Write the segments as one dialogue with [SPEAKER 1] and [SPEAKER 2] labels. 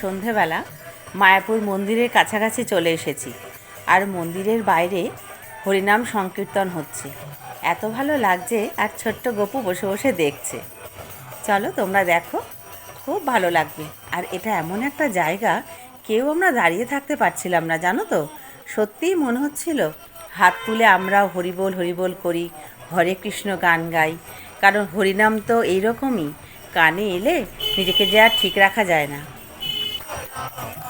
[SPEAKER 1] সন্ধেবেলা মায়াপুর মন্দিরের কাছাকাছি চলে এসেছি আর মন্দিরের বাইরে হরিনাম সংকীর্তন হচ্ছে। এত ভালো লাগছে আর ছোট্ট গপু বসে বসে দেখছে। চলো তোমরা দেখো, খুব ভালো লাগবে। আর এটা এমন একটা জায়গা, কেউ আমরা দাঁড়িয়ে থাকতে পারছিলাম না, জানো তো? সত্যিই মনে হচ্ছিল হাত তুলে আমরাও হরিবোল হরিবোল করি, হরে কৃষ্ণ গান গাই। কারণ হরিনাম তো এইরকমই, কানে এলে নিজেকে যে আর ঠিক রাখা যায় না। oh, oh.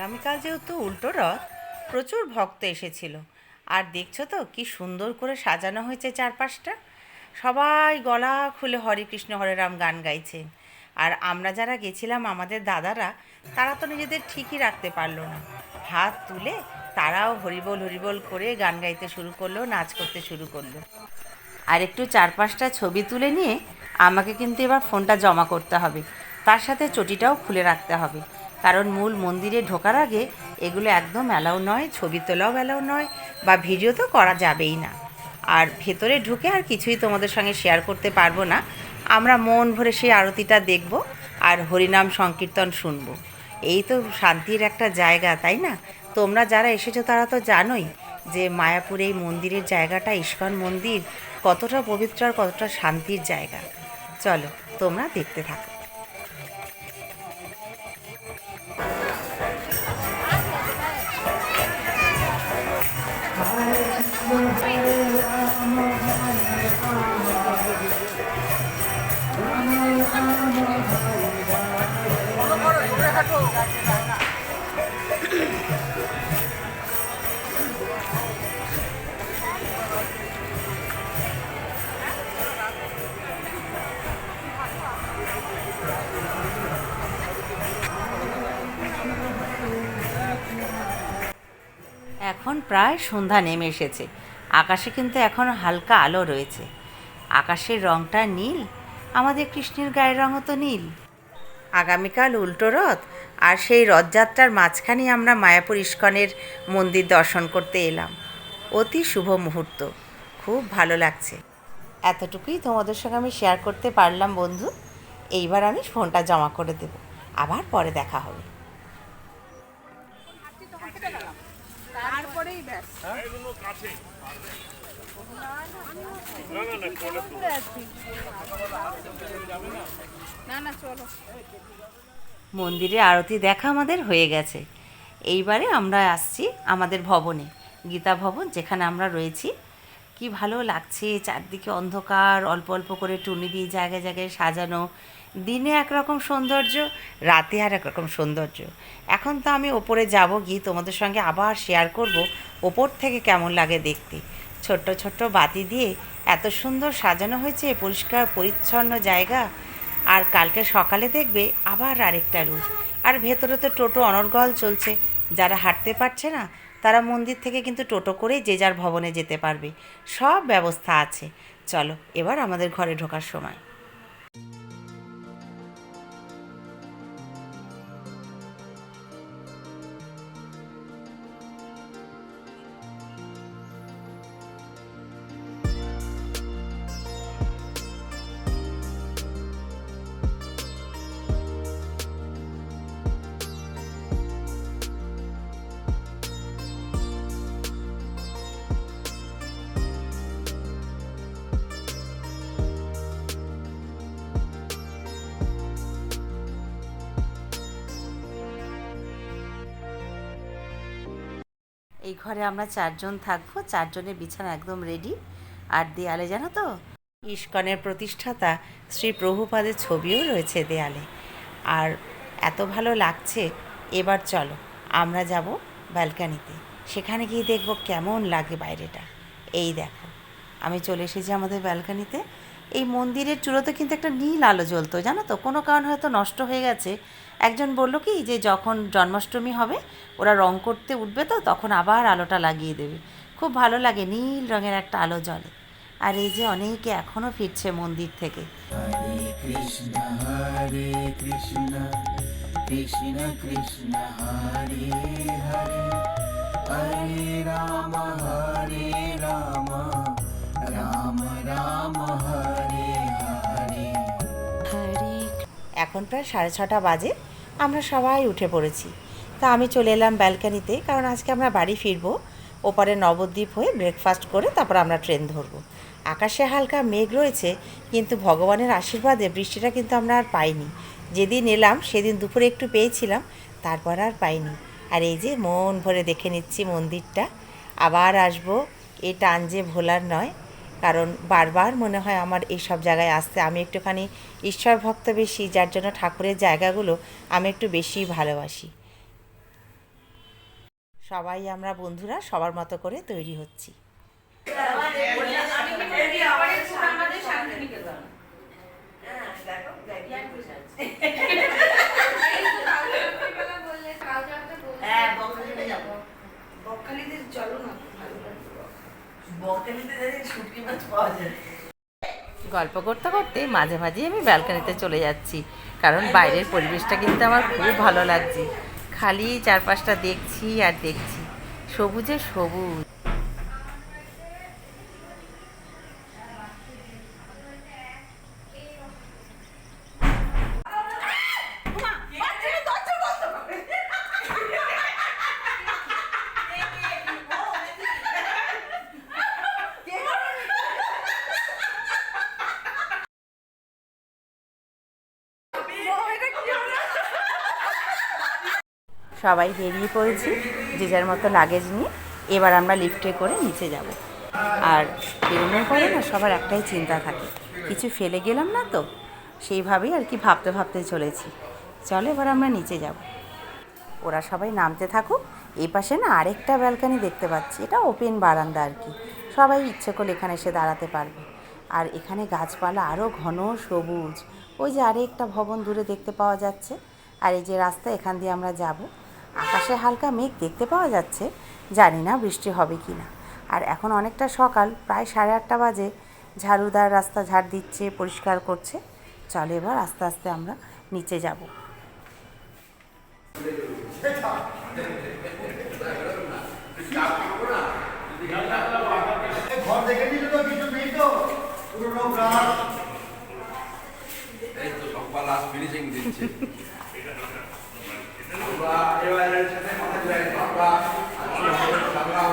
[SPEAKER 1] আগামীকাল যেহেতু উল্টো রথ, প্রচুর ভক্ত এসেছিল। আর দেখছ তো, কি সুন্দর করে সাজানো হয়েছে চারপাশটা। সবাই গলা খুলে হরে কৃষ্ণ, হরে রাম গান গাইছে। আর আমরা যারা গেছিলাম, আমাদের দাদারা, তারা তো নিজেদের ঠিকই রাখতে পারল না। হাত তুলে তারাও হরিবোল হরিবোল করে গান গাইতে শুরু করল, নাচ করতে শুরু করল। আর একটু চার পাঁচটা ছবি তুলে নিয়ে আমাকে কিন্তু এবার ফোনটা জমা করতে হবে। তার সাথে চটিটাও খুলে রাখতে হবে। কারণ মূল মন্দিরে ঢোকার আগে এগুলো একদম অ্যালাউ নয়, ছবি তোলাও অ্যালাউ নয় বা ভিডিও তো করা যাবেই না। আর ভেতরে ঢুকে আর কিছুই তোমাদের সঙ্গে শেয়ার করতে পারব না। আমরা মন ভরে সেই আরতিটা দেখব আর হরিনাম সংকীর্তন শুনব। এই তো শান্তির একটা জায়গা, তাই না? তোমরা যারা এসেছ তারা তো জানোই যে মায়াপুর এই মন্দিরের জায়গাটা, ইস্কন মন্দির কতটা পবিত্র আর কতটা শান্তির জায়গা। চলো, তোমরা দেখতে থাকো। প্রায় সন্ধ্যা নেমে এসেছে। আকাশে কিন্তু এখন হালকা আলো রয়েছে। আকাশের রংটা নীল, আমাদের কৃষ্ণের গায়ের রঙও তো নীল। আগামীকাল উল্টো রথ, আর সেই রথযাত্রার মাঝখানেই আমরা মায়াপুর ইস্কনের মন্দির দর্শন করতে এলাম। অতি শুভ মুহূর্ত। খুব ভালো লাগছে। এতটুকুই তোমাদের সঙ্গে আমি শেয়ার করতে পারলাম, বন্ধু। এইবার আমি ফোনটা জমা করে দেব। আবার পরে দেখা হবে। মন্দিরে আরতি দেখা আমাদের হয়ে গেছে। এইবারে আমরা আসছি আমাদের ভবনে, গীতা ভবন, যেখানে আমরা রয়েছি। কি ভালো লাগছে, চারদিকে অন্ধকার, অল্প অল্প করে টুনি দিয়ে জায়গায় জায়গায় সাজানো। দিনে একরকম সৌন্দর্য, রাতে আর একরকম সৌন্দর্য। এখন তো আমি ওপরে যাব, গিয়ে তোমাদের সঙ্গে আবার শেয়ার করব ওপর থেকে কেমন লাগে দেখতে। ছোট্ট ছোট্ট বাতি দিয়ে এত সুন্দর সাজানো হয়েছে পরিষ্কার, পরিচ্ছন্ন জায়গা। আর কালকে সকালে দেখবে আবার আরেকটা রূপ আর ভেতরে তো টোটো অনর্গল চলছে। যারা হাঁটতে পারছে না, তারা মন্দির থেকে কিন্তু টোটো করেই যে যার ভবনে যেতে পারবে। সব ব্যবস্থা আছে। চলো, এবার আমাদের ঘরে ঢোকার সময়। এই ঘরে আমরা চারজন থাকব। চারজনের বিছানা একদম রেডি আর দেয়ালে, জানো তো? ইস্কনের প্রতিষ্ঠাতা শ্রী প্রভুপাদের ছবিও রয়েছে দেয়ালে। আর এত ভালো লাগছে, এবার চলো, আমরা যাব ব্যালকানিতে। সেখানে গিয়ে দেখব কেমন লাগে বাইরেটা। এই দেখো আমি চলে এসেছি আমাদের ব্যালকানিতে। এই মন্দিরের চূড়োতে কিন্তু একটা নীল আলো জ্বলতো জানো তো? কোনো কারণ হয়তো নষ্ট হয়ে গেছে। একজন বলল কি যে যখন জন্মাষ্টমী হবে ওরা রং করতে উঠবে তো তখন আবার আলোটা লাগিয়ে দেবে। খুব ভালো লাগে নীল রঙের একটা আলো জ্বলে। আর এই যে অনেকে এখনও ফিরছে মন্দির থেকে।
[SPEAKER 2] Hare Hare, Hare Rama,
[SPEAKER 1] এখন প্রায় সাড়ে ছটা বাজে, আমরা সবাই উঠে পড়েছি। তা আমি চলে এলাম ব্যালকানিতে, কারণ আজকে আমরা বাড়ি ফিরবো ওপারে নবদ্বীপ হয়ে ব্রেকফাস্ট করে তারপর আমরা ট্রেন ধরবো। আকাশে হালকা মেঘ রয়েছে, কিন্তু ভগবানের আশীর্বাদে বৃষ্টিটা কিন্তু আমরা আর পাইনি। যেদিন এলাম, সেদিন দুপুরে একটু পেয়েছিলাম, তারপর আর পাইনি। আর এই যে মন ভরে দেখে নিচ্ছি মন্দিরটা। আবার আসব এই টান যে ভোলার নয় কারণ বারবার মনে হয় আমার এই সব জায়গায় আসতে। আমি একটুখানি ঈশ্বর ভক্ত বেশি, যার জন্য ঠাকুরের জায়গাগুলো আমি একটু বেশি ভালোবাসি। সবাই আমরা বন্ধুরা সবার মতো করে তৈরি হচ্ছি। গল্প করতে করতে মাঝে মাঝেই আমি ব্যালকানিতে চলে যাচ্ছি। কারণ বাইরের পরিবেশটা কিন্তু আমার খুব ভালো লাগছে। খালি চারপাশটা দেখছি আর দেখছি। সবুজে সবুজ। সবাই বেরিয়ে পড়েছি, যে যার মতো লাগেজ নিয়ে। এবার আমরা লিফটে করে নিচে যাব। আর বেরোনোর পরে না সবার একটাই চিন্তা থাকে, কিছু ফেলে গেলাম না তো, সেইভাবেই আর কি ভাবতে ভাবতে চলেছি। চলো এবার আমরা নিচে যাব। ওরা সবাই নামতে থাকুক, এই পাশে না আরেকটা ব্যালকানি দেখতে পাচ্ছি, এটা ওপেন বারান্দা আর কি। সবাই ইচ্ছে করলে এখানে এসে দাঁড়াতে পারবে। আর এখানে গাছপালা আরও ঘন সবুজ, ওই যে আরেকটা ভবন দূরে দেখতে পাওয়া যাচ্ছে। আর এই যে রাস্তা এখান দিয়ে আমরা যাব আকাশে হালকা মেঘ দেখতে পাওয়া যাচ্ছে জানি না বৃষ্টি হবে কি না। আর এখন অনেকটা সকাল প্রায় সাড়ে আটটা বাজে। ঝাড়ুদার রাস্তা ঝাড় দিচ্ছে পরিষ্কার করছে। চলো এবার আস্তে আস্তে আমরা নিচে যাব।
[SPEAKER 3] ঘর দেখে দিল তো কিছু নেই তো। পুরোনো গাছ
[SPEAKER 4] এই তো সকাল ফিনিশিং দিচ্ছে আমরা এবারের সাথে কথা বলে আমরা সামলাম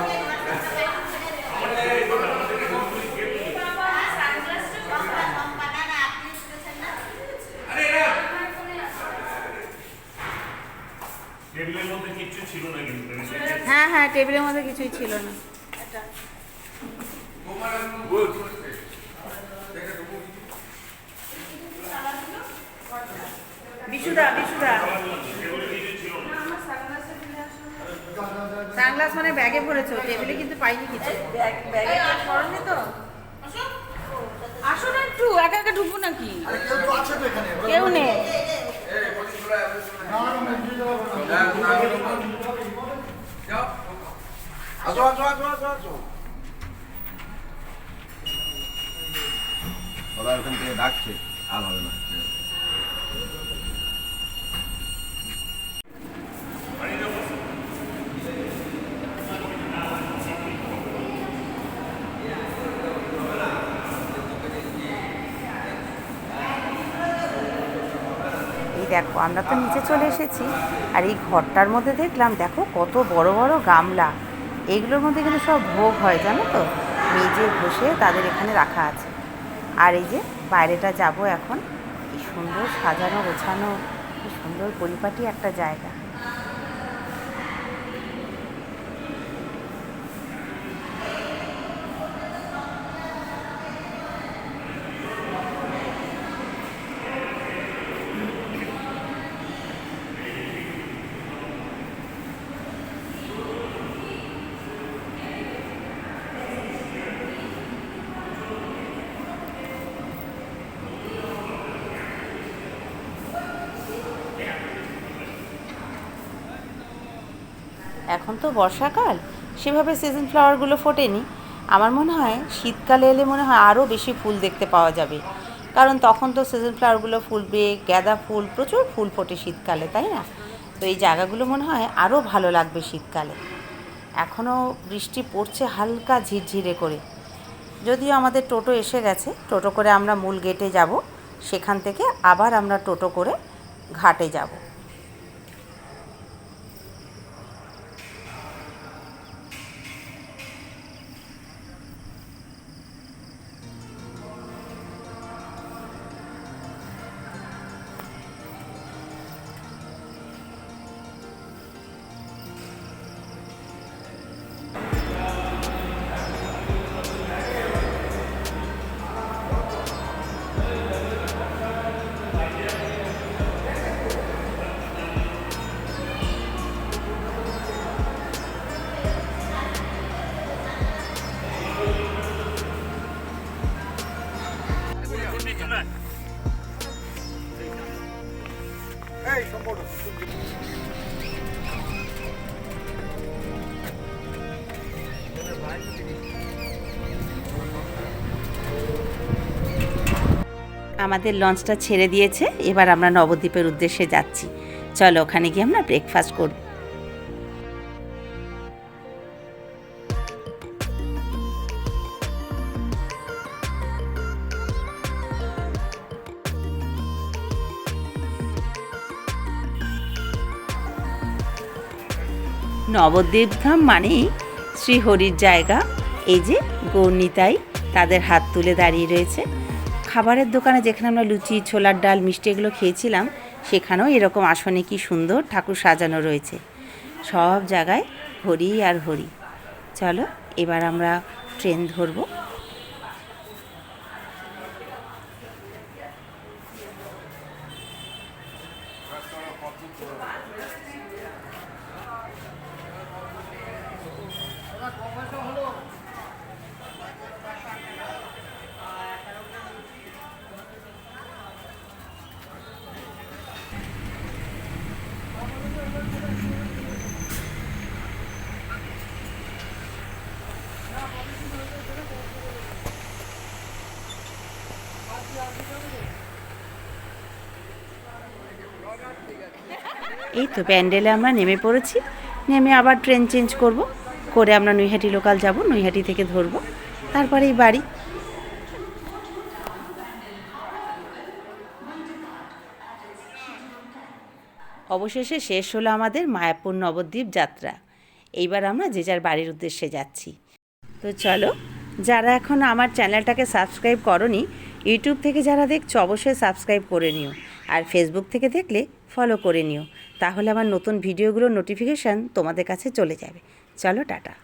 [SPEAKER 5] টেবিলের মধ্যে কিচ্ছু ছিল না কিন্তু
[SPEAKER 6] হ্যাঁ হ্যাঁ টেবিলের মধ্যে কিছুই ছিল না। বিশুদা বিশুদা। সানগ্লাস মানে ব্যাগে টেবিলে কিন্তু পাইনি কিছু। ব্যাগে পড়নি তো আসো না একটু একা একা ঢুকবো নাকি?
[SPEAKER 3] আরে কেউ তো আছে তো এখানে
[SPEAKER 6] কেউ নেই
[SPEAKER 4] আসো আসো আসো আসো আসো। ওরা ওখান থেকে ডাকছে আর হবে না।
[SPEAKER 1] এই দেখো আমরা তো নিচে চলে এসেছি আর এই ঘরটার মধ্যে দেখলাম দেখো কত বড় বড় গামলা। এইগুলোর মধ্যে কিন্তু সব ভোগ হয়, জানো তো? মেজে বসে তাদের এখানে রাখা আছে। আর এই যে বাইরেটা যাব এখন। কি সুন্দর সাজানো গোছানো, কি সুন্দর পরিপাটি একটা জায়গা। এখন তো বর্ষাকাল, সেভাবে সিজন ফ্লাওয়ারগুলো ফোটেনি। আমার মনে হয় শীতকালে এলে মনে হয় আরও বেশি ফুল দেখতে পাওয়া যাবে। কারণ তখন তো সিজন ফ্লাওয়ারগুলো ফুলবে, গাঁদা ফুল, প্রচুর ফুল ফোটে শীতকালে, তাই না? তো এই জায়গাগুলো মনে হয় আরও ভালো লাগবে শীতকালে। এখনও বৃষ্টি পড়ছে হালকা ঝিরঝিরে করে। যদিও আমাদের টোটো এসে গেছে, টোটো করে আমরা মূল গেটে যাব। সেখান থেকে আবার আমরা টোটো করে ঘাটে যাব। আমাদের লঞ্চটা ছেড়ে দিয়েছে, এবার আমরা নবদ্বীপের উদ্দেশ্যে যাচ্ছি। চলো ওখানে গিয়ে আমরা ব্রেকফাস্ট করব। নবদ্বীপ ধাম মানেই শ্রীহরির জায়গা। এই যে গৌরনীতাই তাদের হাত তুলে দাঁড়িয়ে রয়েছে। খাবারের দোকানে যেখানে আমরা লুচি, ছোলার ডাল, মিষ্টি এগুলো খেয়েছিলাম, সেখানেও এরকম আসনে কি সুন্দর ঠাকুর সাজানো রয়েছে। সব জায়গায় হরি আর হরি। চলো এবার আমরা ট্রেন ধরবো। এই তো প্যান্ডেলে আমরা নেমে পড়েছি। নেমে আবার ট্রেন চেঞ্জ করব। করে আমরা নৈহাটি লোকাল যাব, নৈহাটি থেকে ধরবো। তারপরেই বাড়ি। অবশেষে শেষ হলো আমাদের মায়াপুর নবদ্বীপ যাত্রা। এইবার আমরা যে যার বাড়ির উদ্দেশ্যে যাচ্ছি। তো চলো, যারা এখন আমার চ্যানেলটাকে সাবস্ক্রাইব করনি, ইউটিউব থেকে যারা দেখছ অবশ্যই সাবস্ক্রাইব করে নিও আর ফেসবুক থেকে দেখলে ফলো করে নিও। তাহলে আমার নতুন ভিডিওগুলোর নোটিফিকেশান তোমাদের কাছে চলে যাবে। চলো, টাটা।